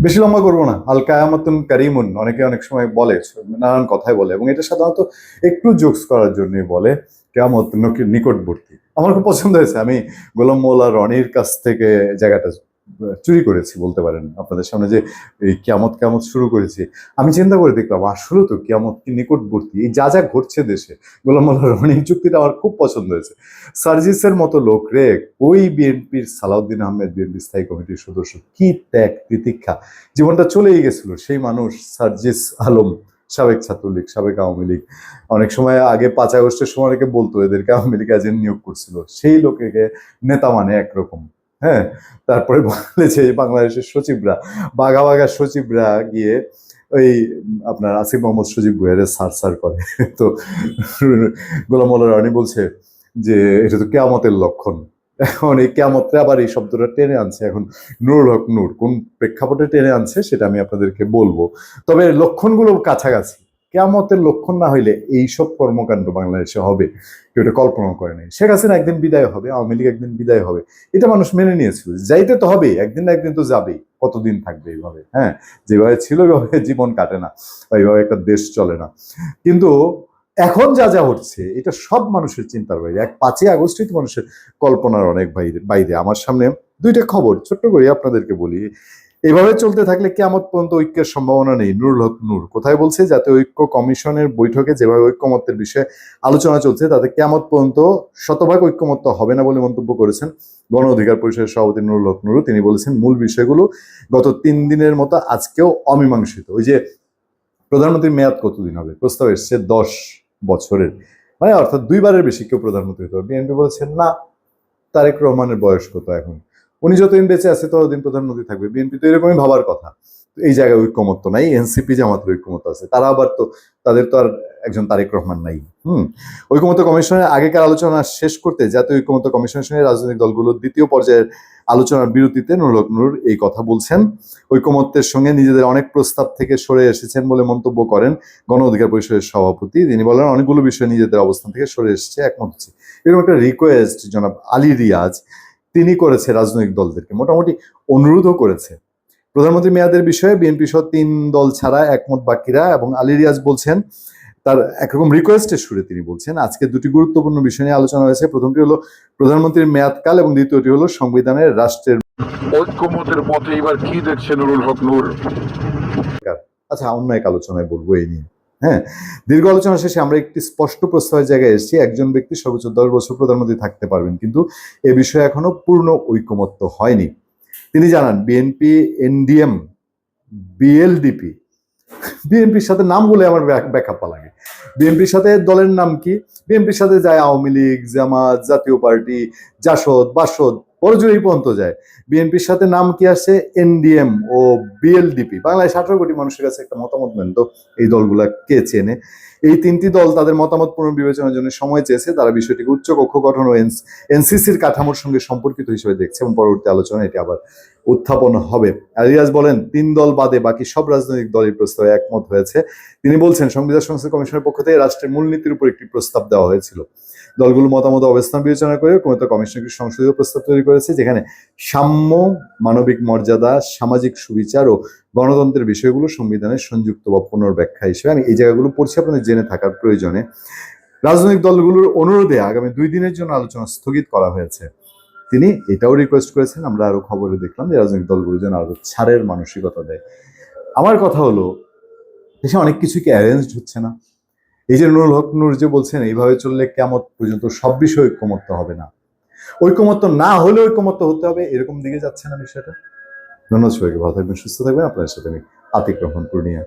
বেশি লম্বা করব না। আল কায়ামাতুন কারিমুন, অনেকে অনেক সময় বলে, নানান কথাই বলে, এবং এটা সাধারণত একটু জোকস করার জন্যই বলে, কেয়ামত নকি- নিকটবর্তী। আমার খুব পছন্দ হয়েছে। আমি গোলাম মোল্লা রনির কাছ থেকে জায়গাটা চুরি করেছি বলতে পারেন আপনাদের সামনে যে এই কেয়ামত কেয়ামত শুরু করেছি। আমি চিন্তা করে দেখলাম, আসলে তো কেয়ামত কি নিকটবর্তী? এই যা যা ঘটছে দেশে, গোলাম মোল্লা রনির চুক্তিটা আমার খুব পছন্দ হয়েছে। সার্জিসের মতো লোক রে ওই বিএনপির সালাউদ্দিন আহমেদ বিএনপি স্থায়ী কমিটির সদস্য? কি ত্যাগ প্রতীক্ষা জীবনটা চলেই গেছিল। সেই মানুষ সার্জিস আলম, সাবেক ছাত্রলীগ, সাবেক আওয়ামী লীগ, অনেক সময় আগে পাঁচ আগস্টের সময় বলতো এদেরকে আওয়ামী লীগ নিয়োগ করছিল। সেই লোকেকে নেতা মানে একরকম। হ্যাঁ তারপরে বলে যে বাংলাদেশের সচিবরা বাঘা বাঘা সচিবরা গিয়ে ওই আপনার আসিফ মোহাম্মদ সচিব গুহের সার সার করে। তো গোলাম রানী বলছে যে, এটা তো কেয়ামতের লক্ষণ। এখন এই কেয়ামতটা আবার এই শব্দটা টেনে আনছে। এখন নুরুল হক নূর কোন প্রেক্ষাপটে টেনে আনছে সেটা আমি আপনাদেরকে বলব। তবে লক্ষণগুলো কাছাকাছি। কেয়ামতের লক্ষণ না হইলে এইসব কর্মকাণ্ড বাংলাদেশে হবে। কেউ এটা কল্পনা করে নাই। শেখ হাসিনা একদিন বিদায় হবে, আওয়ামী লীগ একদিন বিদায় হবে। এটা মানুষ মেনে নিয়েছিল। যাইতে তো হবে একদিন না একদিন তো যাবেই। কতদিন থাকবে এইভাবে হ্যাঁ? যেভাবে ছিল ওইভাবে জীবন কাটে না এইভাবে একটা দেশ চলে না। কিন্তু এখন যা যা হচ্ছে, এটা সব মানুষের চিন্তার বাইরে। এক পাঁচই আগস্টই তো মানুষের কল্পনার অনেক বাইরে বাইরে। আমার সামনে দুইটা খবর, ছোট্ট করে আপনাদেরকে বলি। এভাবে চলতে থাকলে কেমন পর্যন্ত ঐক্যের সম্ভাবনা নেই। নুরুল হক নূর, কোথায় বলছে? যাতে ঐক্য কমিশনের বৈঠকে যেভাবে ঐক্যমত্যের বিষয়ে আলোচনা চলছে, তাতে কেমন পর্যন্ত শতভাগ ঐক্যমত্য হবে না বলে মন্তব্য করেছেন গণ অধিকার পরিষদের সভাপতি নুরুল হক নুরু। তিনি বলেছেন, মূল বিষয়গুলো গত তিন দিনের মতো আজকেও অমীমাংসিত। ওই যে প্রধানমন্ত্রীর মেয়াদ কতদিন হবে? প্রস্তাব এসছে দশ বছরের। মানে অর্থাৎ দুইবারের বেশি কেউ প্রধানমন্ত্রী হতে পারবে। বিএনপি বলছেন না, তারেক রহমানের বয়স কত এখন? উনি যতদিন বেঁচে আছে, ততদিন প্রধানমন্ত্রী থাকবে। বিএনপি তো এরকমই ভাবার কথা। এই জায়গায় ঐক্যমত্য নাই, এনসিপি জামাতের ঐক্যমত্য আছে, তারা আবার তো, তাদের তো আর একজন তারেক রহমান নাই, হুম? ঐক্যমত্য কমিশনের আগেকার আলোচনা শেষ করতে জাতীয় ঐক্যমত্য কমিশনের সঙ্গে রাজনৈতিক দলগুলোর দ্বিতীয় পর্যায়ের আলোচনার বিরতিতে নুরুল নূর এই কথা বলছেন। ঐক্যমত্যের সঙ্গে নিজেদের অনেক প্রস্তাব থেকে সরে এসেছেন বলে মন্তব্য করেন গণ অধিকার পরিষদের সভাপতি। তিনি বলেন, অনেকগুলো বিষয় নিজেদের অবস্থান থেকে সরে এসেছে, একমত হচ্ছে। এরকম একটা রিকোয়েস্ট জনাব আলী রিয়াজ তিনি করেছে রাজনৈতিক দলদেরকে মোটামুটি অনুরোধও করেছে। প্রধানমন্ত্রী মেয়াদের বিষয়ে বিএনপি সহ তিন দল ছাড়া একমত বাকিরা এবং আলী রিয়াজ বলছেন তার একরকম রিকোয়েস্টের সুরে তিনি বলছেন আজকে দুটি গুরুত্বপূর্ণ বিষয় নিয়ে আলোচনা হয়েছে। প্রথমটি হলো প্রধানমন্ত্রীর মেয়াদকাল এবং দ্বিতীয়টি হলো সংবিধানের রাষ্ট্রের ঐক্যমতের পথে এবার কি দেখছে নুরুল হক নূর? আচ্ছা অন্য এক আলোচনায় বলব এই নিয়ে। হ্যাঁ দীর্ঘ আলোচনা শেষে আমরা একটি স্পষ্ট প্রস্তাবের জায়গায় এসেছি, একজন ব্যক্তি সর্বোচ্চ দশ বছর প্রধানমন্ত্রী থাকতে পারবেন, কিন্তু এ বিষয়ে এখনও পূর্ণ ঐকমত্য হয়নি। তিনি জানান বিএনপি এনডিএম বিএলডিপি বিএনপির সাথে নাম বলে আমার ব্যাখ্যাপা লাগে। বিএনপির সাথে দলের নাম কি? বিএনপির সাথে যায় আওয়ামী লীগ, জামাত, জাতীয় পার্টি, জাসদ, বাসদ বড়জোর এই পর্যন্ত যায়। বিএনপির সাথে নাম কি আসছে এনডিএম ও বিএলডিপি। বাংলায় আঠারো কোটি মানুষের কাছে একটা মতামত নেন তো এই দলগুলা কে চেনে? এই তিনটি দল তাদের মতামত পুনর্বিবেচনার জন্য সময় চেয়েছে। তারা বিষয়টিকে উচ্চ কক্ষ গঠন ও এনসিসির কাঠামোর সঙ্গে সম্পর্কিত হিসেবে দেখছে এবং পরবর্তী আলোচনা এটি আবার উত্থাপন হবে। আলিয়াস বলেন, তিন দল বাদে বাকি সব রাজনৈতিক দলের প্রস্তাবে একমত হয়েছে। তিনি বলছেন, সংবিধান সংস্কার কমিশনের পক্ষ থেকে রাষ্ট্রের মূলনীতির উপর একটি প্রস্তাব দেওয়া হয়েছিল। দলগুলো মতামত অবস্থান বিবেচনা করে কমিত কমিশন একটি সংসদীয় প্রস্তাব তৈরি করেছে, যেখানে সাম্য মানবিক মর্যাদা, সামাজিক সুবিচার ও গণতন্ত্রের বিষয়গুলো সংবিধানের সংযুক্ত বা পুনর্ব্যাখ্যা হিসেবে আমি এই জায়গাগুলো পড়ছি আপনাদের জেনে থাকার প্রয়োজনে। রাজনৈতিক দলগুলোর অনুরোধে আগামী দুই দিনের জন্য আলোচনা স্থগিত করা হয়েছে। তিনি এটাও রিকোয়েস্ট করেছেন, আমরা আরও খবরে দেখলাম যে রাজনৈতিক দলগুলো যেন আরও ছাড়ের মানসিকতা দেয়। আমার কথা হলো, দেশে অনেক কিছু কি অ্যারেঞ্জ হচ্ছে না। এই যে নুরুল হক নুর যে বলছেন, এইভাবে চললে কেমন পর্যন্ত সব বিষয়ে ঐক্যমত্য হবে না। ঐক্যমত্য না হলে ঐক্যমত্য হতে হবে, এরকম দিকে যাচ্ছে না বিষয়টা। ধন্যবাদ সবাইকে, ভালো থাকবেন, সুস্থ থাকবেন। আপনার সাথে আমি আতিক রহমান, পূর্ণিয়া।